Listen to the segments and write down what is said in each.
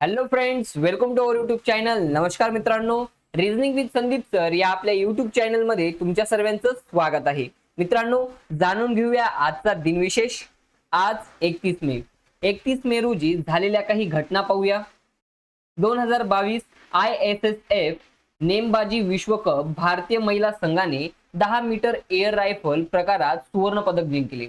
Hello friends welcome to our YouTube channel नमस्कार मित्रांनो. Reasoning with Sandeep sir या आपल्या युट्यूब चॅनलमध्ये तुमच्या सर्वांचं स्वागत आहे. मित्रांनो जाणून घेऊया आजचा दिनविशेष आज एकतीस मे. एकतीस मे रोजी झालेल्या काही घटना पाहूया. दोन हजार बावीस आय एस एस एफ नेमबाजी विश्वकप भारतीय महिला संघाने दहा मीटर एअर रायफल प्रकारात सुवर्ण पदक जिंकले.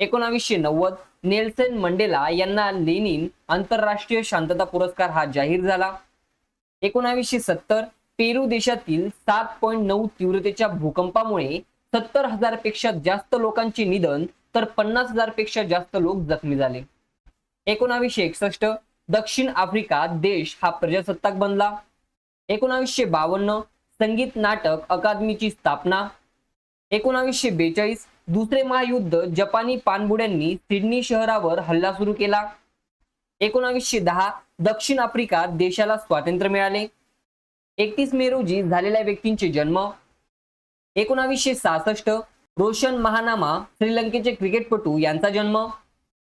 एकोणावीसशे नव्वद नेल्सन मंडेला यांना लेनिन आंतरराष्ट्रीय शांतता पुरस्कार हा जाहीर झाला. एकोणावीसशे सत्तर पेरू देशातील सात पॉईंट नऊ तीव्रतेच्या भूकंपामुळे सत्तर हजारपेक्षा जास्त लोकांचे निधन तर पन्नास हजारपेक्षा जास्त लोक जखमी झाले. एकोणावीसशे एकसष्ट दक्षिण आफ्रिका देश हा प्रजासत्ताक बनला. एकोणावीसशे बावन्न संगीत नाटक अकादमीची स्थापना. एकोणावीसशे बेचाळीस दुसरे महायुद्ध जपानी पाणबुड्यांनी सिडनी शहरावर हल्ला सुरू केला. एकोणावीसशे दहा दक्षिण आफ्रिका देशाला स्वातंत्र्य मिळाले. एकतीस मे रोजी झालेल्या व्यक्तींचे जन्म. एकोणावीसशे सहासष्ट रोशन महानामा श्रीलंकेचे क्रिकेटपटू यांचा जन्म.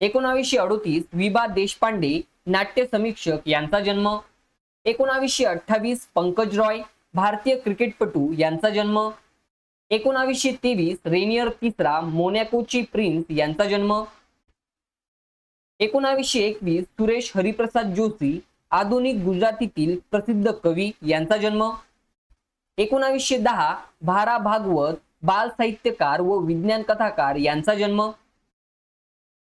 एकोणावीसशे अडोतीस विभा देशपांडे नाट्य समीक्षक यांचा जन्म. एकोणावीसशे अठ्ठावीस पंकज रॉय भारतीय क्रिकेटपटू यांचा जन्म. एकोणावीसशे तेवीस रेनियर तिसरा मोनॅकोची प्रिन्स यांचा जन्म. एकोणावीसशे एकवीस सुरेश हरिप्रसाद जोशी आधुनिक गुजरातीतील प्रसिद्ध कवी यांचा जन्म. एकोणावीसशे दहा भारा भागवत बाल साहित्यकार व विज्ञान कथाकार यांचा जन्म.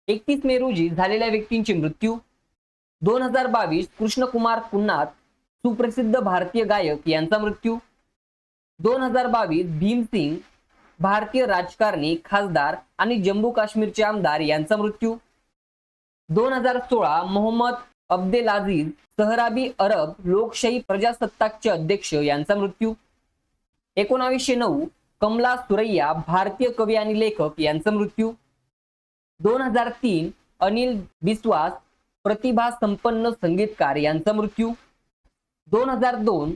एकतीस मे रोजी झालेल्या व्यक्तींचे मृत्यू. दोन हजार बावीस कृष्णकुमार कुन्नाथ सुप्रसिद्ध भारतीय गायक यांचा मृत्यू. दोन हजार बावीस भीमसिंग भारतीय राजकारणी खासदार आणि जम्मू काश्मीरचे आमदार यांचा मृत्यू. दोन हजार सोळा मोहम्मद अब्देलाझीज सहराबी अरब लोकशाही प्रजासत्ताकचे अध्यक्ष यांचा मृत्यू. एकोणावीसशे नऊ कमला सुरैया भारतीय कवी आणि लेखक यांचा मृत्यू. दोन हजार तीन अनिल बिस्वास प्रतिभा संपन्न संगीतकार यांचा मृत्यू. दोन हजार दोन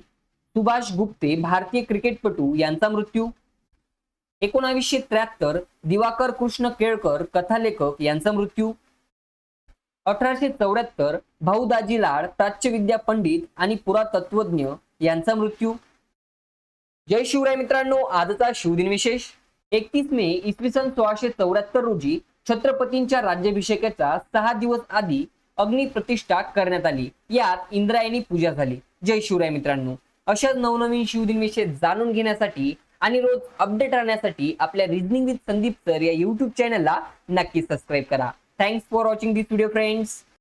सुभाष गुप्ते भारतीय क्रिकेटपटू यांचा मृत्यू. एकोणावीसशे त्र्याहत्तर दिवाकर कृष्ण केळकर कथालेखक यांचा मृत्यू. अठराशे चौऱ्याहत्तर भाऊ दाजी लाड प्राच्यविद्या पंडित आणि पुरातत्वज्ञ यांचा मृत्यू. जय शिवराय मित्रांनो आजचा शिवदिन विशेष. एकतीस मे इसवी सन सोळाशे चौऱ्याहत्तर रोजी छत्रपतींच्या राज्याभिषेकाचा सहा दिवस आधी अग्निप्रतिष्ठा करण्यात आली. यात इंद्रायणी पूजा झाली. जय शिवराय मित्रांनो. अशाच नवनवीन शिवदिनविषयी जाणून घेण्यासाठी आणि रोज अपडेट राहण्यासाठी आपल्या रिझनिंग विथ संदीप सर या युट्यूब चॅनलला नक्की सबस्क्राईब करा. Thanks for watching this video friends